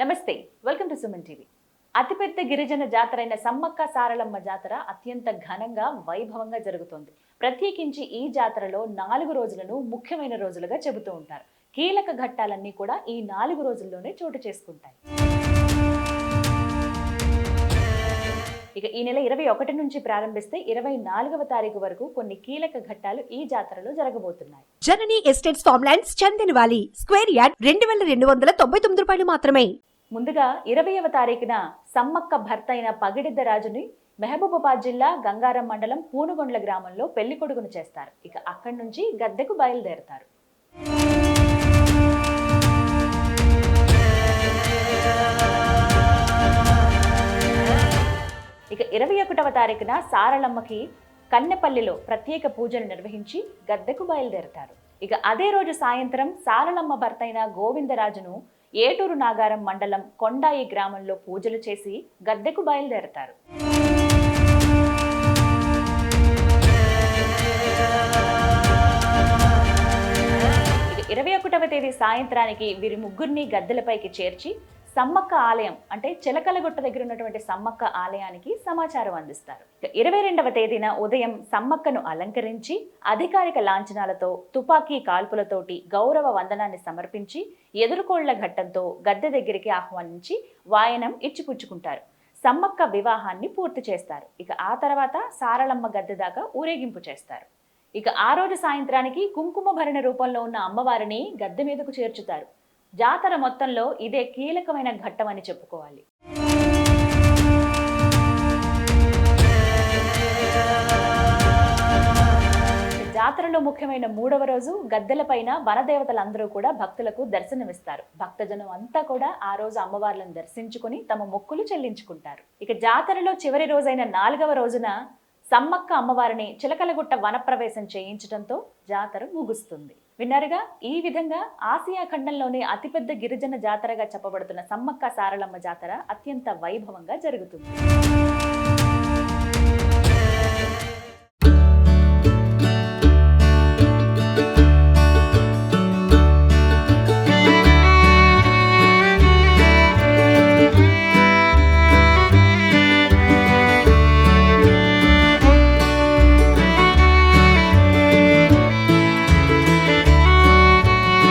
నమస్తే welcome to Suman TV. అతిపెద్ద గిరిజన జాతర అయిన సమ్మక్క సారలమ్మ జాతర అత్యంత ఘనంగా వైభవంగా జరుగుతోంది. ప్రత్యేకించి ఈ జాతరలో నాలుగు రోజులను ముఖ్యమైన రోజులుగా చెబుతూ ఉంటారు. కీలక ఘట్టాలన్నీ కూడా ఈ నాలుగు రోజుల్లోనే చోటు చేసుకుంటాయి. ఇక ఈ నెల ఇరవై ఒకటి నుంచి ప్రారంభిస్తే ఇరవై నాలుగవ తారీఖు వరకు కొన్ని కీలక ఘట్టాలు ఈ జాతరలో జరగబోతున్నాయి. Janani estates farmlands Chandanavali square yard రెండు వేల రెండు వందల తొంభై తొమ్మిది రూపాయలు మాత్రమే. ముందుగా ఇరవైవ తారీఖున సమ్మక్క భర్త అయిన పగిడిద్ద రాజుని మెహబూబాబాద్ జిల్లా గంగారం మండలం పూనుగొండ్ల గ్రామంలో పెళ్ళి కొడుకును చేస్తారు. ఇక అక్కడి నుంచి గద్దెకు బయలుదేరతారు. ఇక ఇరవై ఒకటవ తారీఖున సారలమ్మకి కన్నెపల్లిలో ప్రత్యేక పూజలు నిర్వహించి గద్దెకు బయలుదేరతారు. ఇక అదే రోజు సాయంత్రం సారలమ్మ భర్త అయిన గోవిందరాజును ఏటూరు నాగారం మండలం కొండాయి గ్రామంలో పూజలు చేసి గద్దెకు బయలుదేరతారు. ఇరవై ఒకటవ తేదీ సాయంత్రానికి వీరి ముగ్గురిని గద్దెలపైకి చేర్చి సమ్మక్క ఆలయం అంటే చిలకలగుట్ట దగ్గర ఉన్నటువంటి సమ్మక్క ఆలయానికి సమాచారం అందిస్తారు. ఇరవై రెండవ తేదీన ఉదయం సమ్మక్కను అలంకరించి అధికారిక లాంఛనాలతో తుపాకీ కాల్పులతోటి గౌరవ వందనాన్ని సమర్పించి ఎదురుకోళ్ళ ఘట్టంతో గద్దె దగ్గరికి ఆహ్వానించి వాయనం ఇచ్చిపుచ్చుకుంటారు. సమ్మక్క వివాహాన్ని పూర్తి చేస్తారు. ఇక ఆ తర్వాత సారళమ్మ గద్దె దాకా ఊరేగింపు చేస్తారు. ఇక ఆ రోజు సాయంత్రానికి కుంకుమ భరణ రూపంలో ఉన్న అమ్మవారిని గద్దె మీదకు చేర్చుతారు. జాతర మొత్తంలో ఇదే కీలకమైన ఘట్టం అని చెప్పుకోవాలి. జాతరలో ముఖ్యమైన మూడవ రోజు గద్దెలపైన వనదేవతలందరూ కూడా భక్తులకు దర్శనమిస్తారు. భక్తజనం అంతా కూడా ఆ రోజు అమ్మవార్లను దర్శించుకుని తమ మొక్కులు చెల్లించుకుంటారు. ఇక జాతరలో చివరి రోజైన నాలుగవ రోజున సమ్మక్క అమ్మవారిని చిలకలగుట్ట వనప్రవేశం చేయించడంతో జాతర ముగుస్తుంది. విన్నారుగా? ఈ విధంగా ఆసియా ఖండంలోనే అతిపెద్ద గిరిజన జాతరగా చెప్పబడుతున్న సమ్మక్క సారలమ్మ జాతర అత్యంత వైభవంగా జరుగుతుంది.